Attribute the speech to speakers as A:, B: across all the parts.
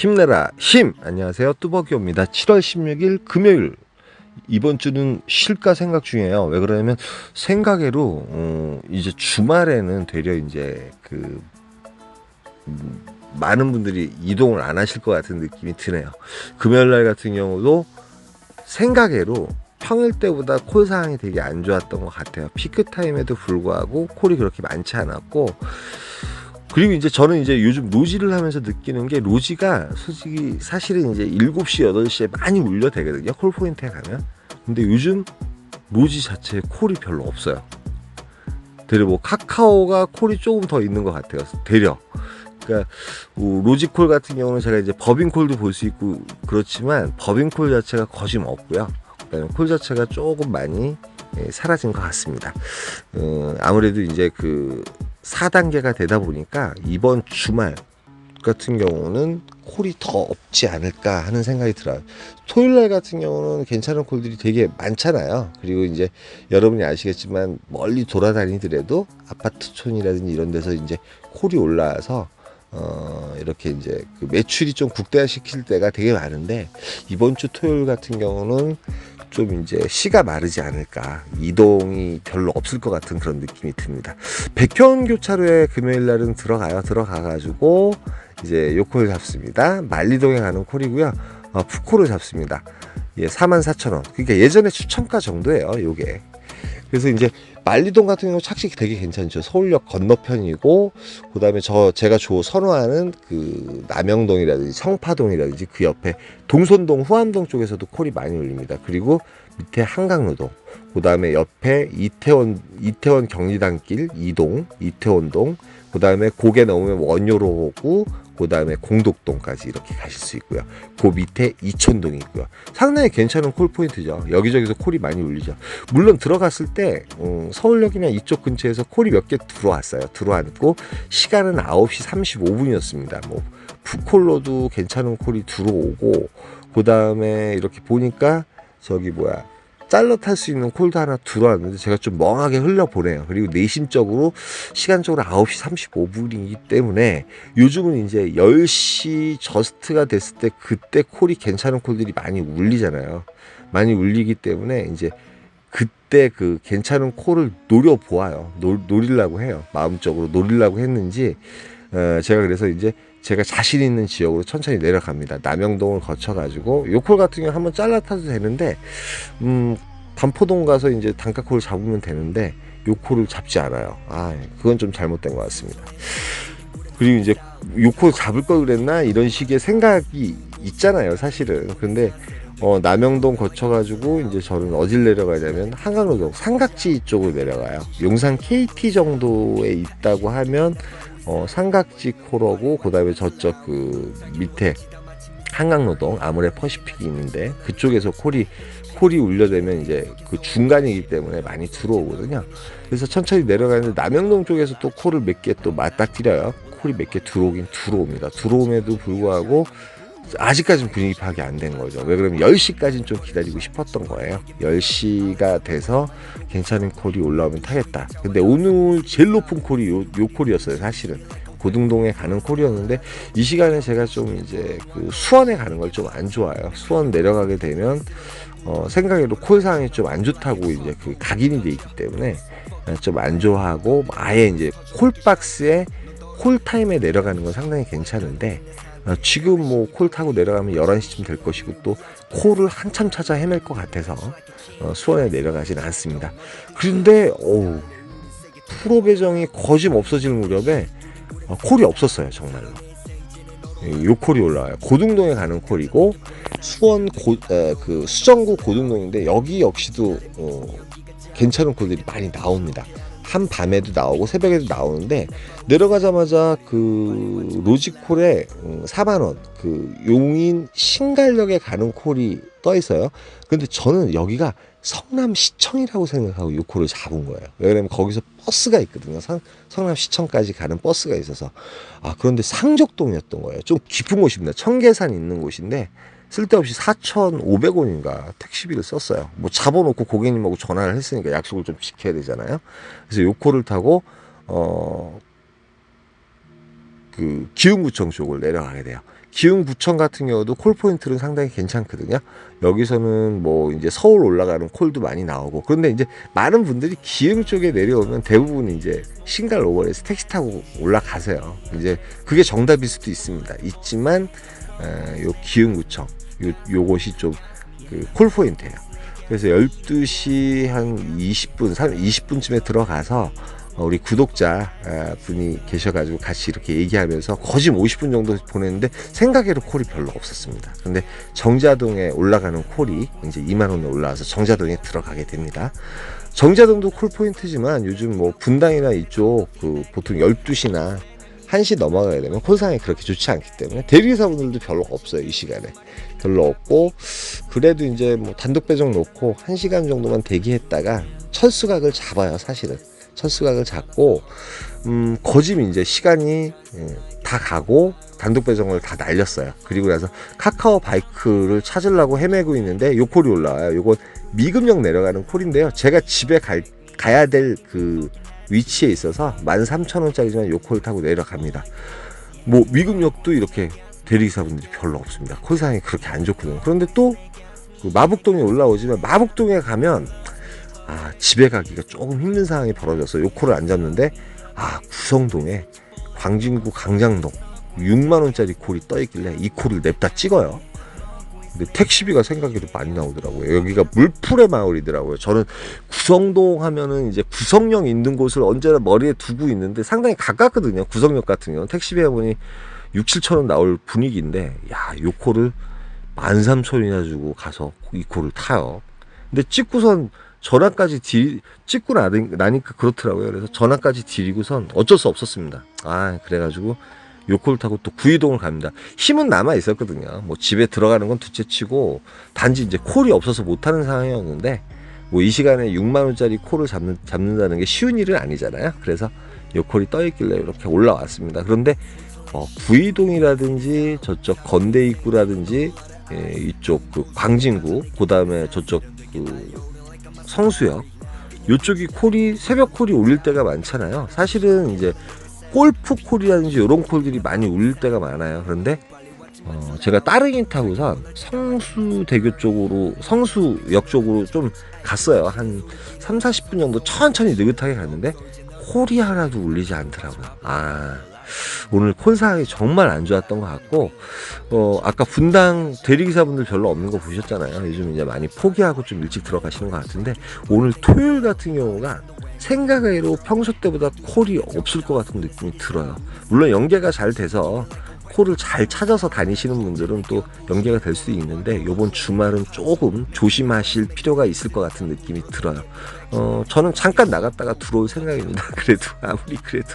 A: 힘내라. 힘 안녕하세요. 뚜벅이옵니다. 7월 16일 금요일. 이번 주는 쉴까 생각 중이에요. 왜 그러냐면 생각외로 어, 이제 주말에는 되려 이제 그 음, 많은 분들이 이동을 안 하실 것 같은 느낌이 드네요. 금요일 날 같은 경우도 생각외로 평일 때보다 콜 상황이 되게 안 좋았던 것 같아요. 피크 타임에도 불구하고 콜이 그렇게 많지 않았고 그리고 이제 저는 이제 요즘 로지를 하면서 느끼는 게 로지가 솔직히 사실은 이제 7시, 8시에 많이 울려대거든요. 콜포인트에 가면. 근데 요즘 로지 자체에 콜이 별로 없어요. 대려 뭐 카카오가 콜이 조금 더 있는 것 같아요. 대려. 그러니까 뭐 로지콜 같은 경우는 제가 이제 법인콜도 볼 수 있고 그렇지만 법인콜 자체가 거심 없고요. 그다음에 콜 자체가 조금 많이 예, 사라진 것 같습니다. 어, 아무래도 이제 그 4단계가 되다 보니까 이번 주말 같은 경우는 콜이 더 없지 않을까 하는 생각이 들어요. 토요일 날 같은 경우는 괜찮은 콜들이 되게 많잖아요. 그리고 이제 여러분이 아시겠지만 멀리 돌아다니더라도 아파트촌이라든지 이런 데서 이제 콜이 올라와서 어, 이렇게 이제 그 매출이 좀 국대화시킬 때가 되게 많은데 이번 주 토요일 같은 경우는 좀 이제 시가 마르지 않을까 이동이 별로 없을 것 같은 그런 느낌이 듭니다. 백현 교차로에 금요일 날은 들어가요. 들어가 가지고 이제 요콜 잡습니다. 만리동에 가는 콜이고요. 어, 푸코를 잡습니다. 예, 44,000원. 그러니까 예전에 추천가 정도예요. 요게. 그래서 이제 만리동 같은 경우 착식이 되게 괜찮죠. 서울역 건너편이고 그다음에 저 제가 조 선호하는 그 남영동이라든지 성파동이라든지 그 옆에 동선동 후안동 쪽에서도 콜이 많이 울립니다. 그리고 밑에 한강로동 그다음에 옆에 이태원 이태원 경리단길 이동 이태원동 그다음에 고개 넘으면 원효로 오고 그 다음에 공덕동까지 이렇게 가실 수 있고요. 그 밑에 이천동이 있고요. 상당히 괜찮은 콜 포인트죠. 여기저기서 콜이 많이 울리죠. 물론 들어갔을 때 음, 서울역이나 이쪽 근처에서 콜이 몇 개 들어왔어요. 들어왔고 시간은 9시 35분이었습니다. 뭐 푸콜로도 괜찮은 콜이 들어오고 그 다음에 이렇게 보니까 저기 뭐야 잘러 탈수 있는 콜도 하나 들어왔는데 제가 좀 멍하게 흘려보내요. 그리고 내심적으로 시간적으로 9시 35분이기 때문에 요즘은 이제 10시 저스트가 됐을 때 그때 콜이 괜찮은 콜들이 많이 울리잖아요. 많이 울리기 때문에 이제 그때 그 괜찮은 콜을 노려보아요. 노, 노리려고 해요. 마음적으로 노리려고 했는지 어, 제가 그래서 이제 제가 자신 있는 지역으로 천천히 내려갑니다. 남영동을 거쳐가지고 요콜 같은 경우 한번 잘라 타도 되는데 음 반포동 가서 이제 단가콜을 잡으면 되는데 요콜을 잡지 않아요. 아 그건 좀 잘못된 것 같습니다. 그리고 이제 요콜 잡을 걸 그랬나 이런 식의 생각이 있잖아요. 사실은 근데 어, 남영동 거쳐가지고 이제 저는 어딜 내려가야 되면 한강로동 삼각지 쪽으로 내려가요. 용산 KT 정도에 있다고 하면 어, 삼각지 코러고 그다음에 저쪽 그 밑에 한강노동 아무래 퍼시픽이 있는데 그쪽에서 콜이 콜이 울려대면 이제 그 중간이기 때문에 많이 들어오거든요. 그래서 천천히 내려가는데 남영동 쪽에서 또 콜을 몇 개 또 맞닥뜨려요. 콜이 몇 개 들어오긴 들어옵니다. 들어옴에도 불구하고 아직까지는 분위기 파악이 안 된 거죠. 왜 그러면 10시까지는 좀 기다리고 싶었던 거예요. 10시가 돼서 괜찮은 콜이 올라오면 타겠다. 근데 오늘 제일 높은 콜이 요, 요 콜이었어요, 사실은. 고등동에 가는 콜이었는데 이 시간에 제가 좀 이제 그 수원에 가는 걸 좀 안 좋아요. 수원 내려가게 되면 어, 생각에도 콜 상황이 좀 안 좋다고 이제 그 각인이 돼 있기 때문에 좀 안 좋아하고 아예 이제 콜박스에 콜 타임에 내려가는 건 상당히 괜찮은데 어, 지금 뭐 콜 타고 내려가면 11시쯤 될 것이고 또 콜을 한참 찾아 헤맬 것 같아서 어, 수원에 내려가지는 않습니다. 그런데 오 프로 배정이 거짓 없어질 무렵에 어, 콜이 없었어요 정말로. 요 콜이 올라와요. 고등동에 가는 콜이고 수원 고, 에, 그 수정구 고등동인데 여기 역시도 어, 괜찮은 콜들이 많이 나옵니다. 한 밤에도 나오고 새벽에도 나오는데 내려가자마자 그 로지콜에 4만 음, 원, 그 용인 신갈역에 가는 콜이 떠 있어요. 근데 저는 여기가 성남시청이라고 생각하고 이 콜을 잡은 거예요. 왜냐면 거기서 버스가 있거든요. 성, 성남시청까지 가는 버스가 있어서 아 그런데 상적동이었던 거예요. 좀 깊은 곳입니다. 청계산 있는 곳인데 쓸데없이 4,500원인가 택시비를 썼어요. 뭐 잡아놓고 고객님하고 전화를 했으니까 약속을 좀 지켜야 되잖아요. 그래서 요코를 타고 어. 그 기흥구청 쪽을 내려가게 돼요. 기흥구청 같은 경우도 콜 포인트는 상당히 괜찮거든요. 여기서는 뭐 이제 서울 올라가는 콜도 많이 나오고 그런데 이제 많은 분들이 기흥 쪽에 내려오면 대부분 이제 싱갈 오버에서 택시 타고 올라가세요. 이제 그게 정답일 수도 있습니다. 있지만 어, 요 기흥구청 요 요곳이 좀그 콜 포인트예요. 그래서 12시 한 20분, 20분쯤에 들어가서 어, 우리 구독자 아, 분이 계셔가지고 같이 이렇게 얘기하면서 거진 50분 정도 보냈는데 생각외로 콜이 별로 없었습니다. 근데 정자동에 올라가는 콜이 이제 2만 원에 올라와서 정자동에 들어가게 됩니다. 정자동도 콜 포인트지만 요즘 뭐 분당이나 이쪽 그 보통 12시나 1시 넘어가야 되면 콜상이 그렇게 좋지 않기 때문에 대리기사분들도 별로 없어요 이 시간에 별로 없고 그래도 이제 뭐 단독 배정 놓고 1시간 정도만 대기했다가 철수각을 잡아요 사실은 철수각을 잡고 음 거짐 이제 시간이 예, 다 가고 단독 배정을 다 날렸어요 그리고 나서 카카오 바이크를 찾으려고 헤매고 있는데 요 콜이 올라와요 요건 미금역 내려가는 콜인데요 제가 집에 갈 가야 될 그 위치에 있어서 13,000원짜리지만 요 콜 타고 내려갑니다. 뭐 미금역도 이렇게 대리기사분들이 별로 없습니다. 콜상이 그렇게 안 좋거든요. 그런데 또 그 마북동에 올라오지만 마북동에 가면 아 집에 가기가 조금 힘든 상황이 벌어져서 요콜을 안 잡는데 아 구성동에 광진구 강장동 6만 원짜리 콜이 떠 있길래 이 콜을 냅다 찍어요. 근데 택시비가 생각해도 많이 나오더라고요. 여기가 물풀의 마을이더라고요. 저는 구성동 하면은 이제 구성역 있는 곳을 언제나 머리에 두고 있는데 상당히 가깝거든요. 구성역 같은 경우는 택시비 해보니 6, 7천 원 나올 분위기인데 야, 요 코를 13,000원이나 주고 가서 이 코를 타요. 근데 찍고선 전화까지 디, 찍고 나니까 그렇더라고요. 그래서 전화까지 드리고선 어쩔 수 없었습니다. 아, 그래가지고 요콜 타고 또 구이동을 갑니다. 힘은 남아 있었거든요. 뭐 집에 들어가는 건 둘째 치고 단지 이제 콜이 없어서 못하는 상황이었는데 뭐 이 시간에 6만 원짜리 콜을 잡는 잡는다는 게 쉬운 일은 아니잖아요. 그래서 요콜이 떠 있길래 이렇게 올라왔습니다. 그런데 어, 구이동이라든지 저쪽 건대 입구라든지 예, 이쪽 그 광진구 그 다음에 저쪽 그 성수역 요쪽이 콜이 새벽 콜이 올릴 때가 많잖아요. 사실은 이제 골프 콜이라든지 이런 콜들이 많이 울릴 때가 많아요. 그런데 어, 제가 따릉이 타고선 성수대교 쪽으로 성수역 쪽으로 좀 갔어요. 한 3, 40분 정도 천천히 느긋하게 갔는데 콜이 하나도 울리지 않더라고요. 아 오늘 콜 상황이 정말 안 좋았던 것 같고 어 아까 분당 대리기사분들 별로 없는 거 보셨잖아요. 요즘 이제 많이 포기하고 좀 일찍 들어가시는 것 같은데 오늘 토요일 같은 경우가 생각외로 평소 때보다 콜이 없을 것 같은 느낌이 들어요. 물론 연계가 잘 돼서 콜을 잘 찾아서 다니시는 분들은 또 연계가 될 수 있는데 요번 주말은 조금 조심하실 필요가 있을 것 같은 느낌이 들어요. 어, 저는 잠깐 나갔다가 들어올 생각입니다. 그래도 아무리 그래도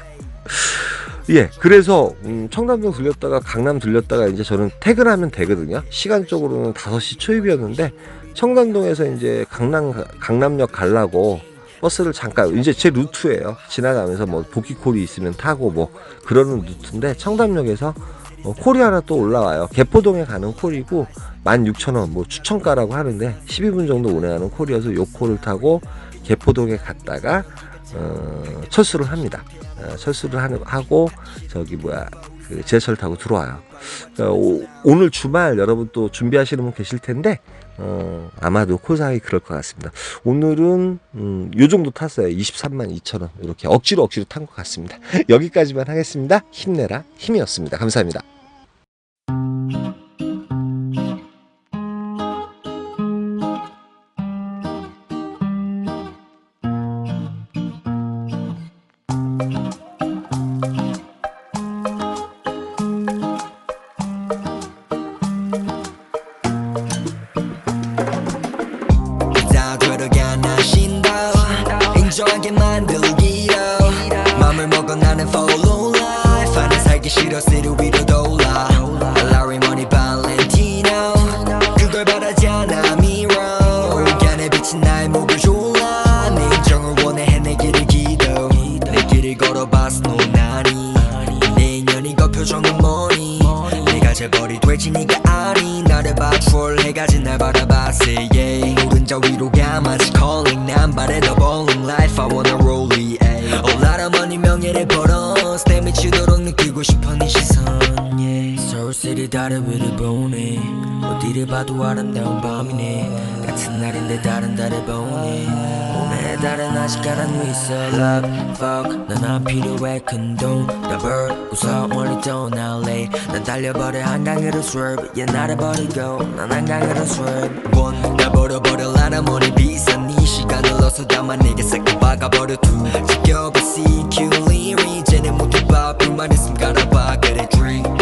A: 예, 그래서 음, 청담동 들렸다가 강남 들렸다가 이제 저는 퇴근하면 되거든요. 시간적으로는 5시 초입이었는데 청담동에서 이제 강남 강남역 가려고 버스를 잠깐 이제 제 루트예요. 지나가면서 뭐 복귀콜이 있으면 타고 뭐 그러는 루트인데 청담역에서 어, 콜이 하나 또 올라와요. 개포동에 가는 콜이고 16,000원 뭐 추천가라고 하는데 12분 정도 운행하는 콜이어서 요 콜을 타고 개포동에 갔다가 어, 철수를 합니다. 어, 철수를 하는, 하고 저기 뭐야 그 지하철 타고 들어와요. 어, 오, 오늘 주말 여러분 또 준비하시는 분 계실 텐데 어, 아마도 코상이 그럴 것 같습니다. 오늘은 음, 요 정도 탔어요. 23만 2천 원 이렇게 억지로 억지로 탄 것 같습니다. 여기까지만 하겠습니다. 힘내라 힘이었습니다. 감사합니다.
B: Yeah 오른자 위로 가마치 calling 난 바래 더 bowling life. I wanna roll it ayy All of money 명예를 벌어 스텝 미치도록 느끼고 싶어 네 시선 yeah. 새벽 달의 위를 보네. 어디를 봐도 아름다운 밤이네. 같은 날인데 다른 달을 보네. 오늘 달은 아직 가라앉아 있어. Love, fuck 넌안 필요해. 큰돈 더벌 웃어 멀리 떠날래. 난 달려버려. 한강으로 swerve. 얘 나를 버리고 난 한강으로 swerve. 원나 버려버려 사람머리 비싼 이 시간을 어서 다만 내게 싹다 박아버려 두 지켜봐 CQ 리리 제네모 두봐. 불만 있음 갈아봐. 그래 drink